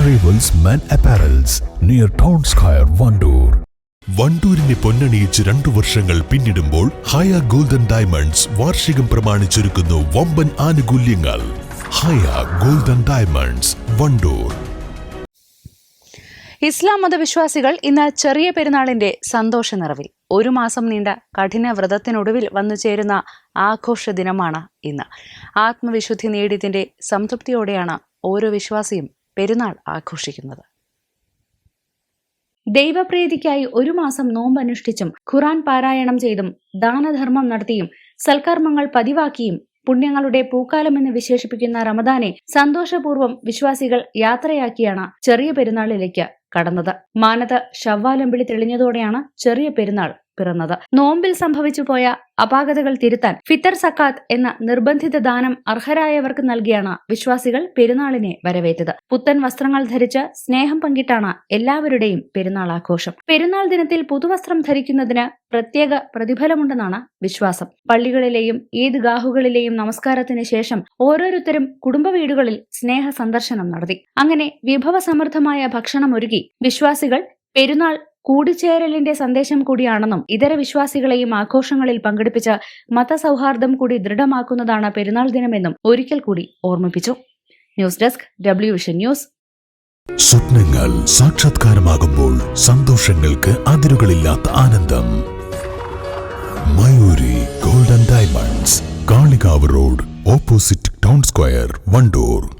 Jewels men apparels near town square Wandoor വണ്ടൂരിനെ പൊന്നണിയിച്ച് രണ്ടു വർഷങ്ങൾ പിന്നിടുമ്പോൾ ഹയ ഗോൾഡൻ ഡയമണ്ട്സ് വാർഷികം പ്രമാണിച്ചൊരുക്കുന്നു വമ്പൻ ആനുകൂല്യങ്ങൾ. Haya golden diamonds Wandoor. ഇസ്ലാം മതവിശ്വാസികൾ ഇന്ന് ചെറിയ പെരുന്നാളിന്റെ സന്തോഷ നിറവിൽ ഒരു മാസം നീണ്ട കഠിന വ്രതത്തിനൊടുവിൽ വന്നു ചേരുന്ന ആഘോഷ ദിനമാണ് ഇന്ന്. ആത്മവിശുദ്ധി നേടിയതിന്റെ സംതൃപ്തിയോടെയാണ് ഓരോ വിശ്വാസിയും പെരുന്നാൾ ആഘോഷിക്കുന്നത്. ദൈവപ്രീതിക്കായി ഒരു മാസം നോമ്പനുഷ്ഠിച്ചും ഖുറാൻ പാരായണം ചെയ്തും ദാനധർമ്മം നടത്തിയും സൽക്കർമ്മങ്ങൾ പതിവാക്കിയും പുണ്യങ്ങളുടെ പൂക്കാലമെന്ന് വിശേഷിപ്പിക്കുന്ന റമദാനെ സന്തോഷപൂർവം വിശ്വാസികൾ യാത്രയാക്കിയാണ് ചെറിയ പെരുന്നാളിലേക്ക് കടന്നത്. മാനത ഷവ്വാലമ്പിളി തെളിഞ്ഞതോടെയാണ് ചെറിയ പെരുന്നാൾ പിറന്നത്. നോമ്പിൽ സംഭവിച്ചു പോയ അപാകതകൾ തിരുത്താൻ ഫിത്തർ സക്കാത്ത് എന്ന നിർബന്ധിത ദാനം അർഹരായവർക്ക് നൽകിയാണ് വിശ്വാസികൾ പെരുന്നാളിനെ വരവേറ്റത്. പുത്തൻ വസ്ത്രങ്ങൾ ധരിച്ച് സ്നേഹം പങ്കിട്ടാണ് എല്ലാവരുടെയും പെരുന്നാൾ ആഘോഷം പെരുന്നാൾ ദിനത്തിൽ പുതുവസ്ത്രം ധരിക്കുന്നതിന് പ്രത്യേക പ്രതിഫലമുണ്ടെന്നാണ് വിശ്വാസം. പള്ളികളിലെയും ഈദ്ഗാഹുകളിലെയും നമസ്കാരത്തിന് ശേഷം ഓരോരുത്തരും കുടുംബ വീടുകളിൽ സ്നേഹ സന്ദർശനം നടത്തി. അങ്ങനെ വിഭവസമൃദ്ധമായ ഭക്ഷണം ഒരുക്കി വിശ്വാസികൾ പെരുന്നാൾ കൂടിച്ചേരലിന്റെ സന്ദേശം കൂടിയാണെന്നും ഇതര വിശ്വാസികളെയും ആഘോഷങ്ങളിൽ പങ്കെടുപ്പിച്ച് മതസൗഹാർദ്ദം കൂടി ദൃഢമാക്കുന്നതാണ് പെരുന്നാൾ ദിനമെന്നും ഒരിക്കൽ കൂടി ഓർമ്മിപ്പിച്ചു. News desk W vision news. സ്വപ്നങ്ങൾ സാക്ഷാത്കാരമാകുമ്പോൾ സന്തോഷങ്ങൾക്ക് അതിരുകളില്ലാത്ത ആനന്ദം. Mayuri golden diamonds Kalikavu road opposite town square Wandoor.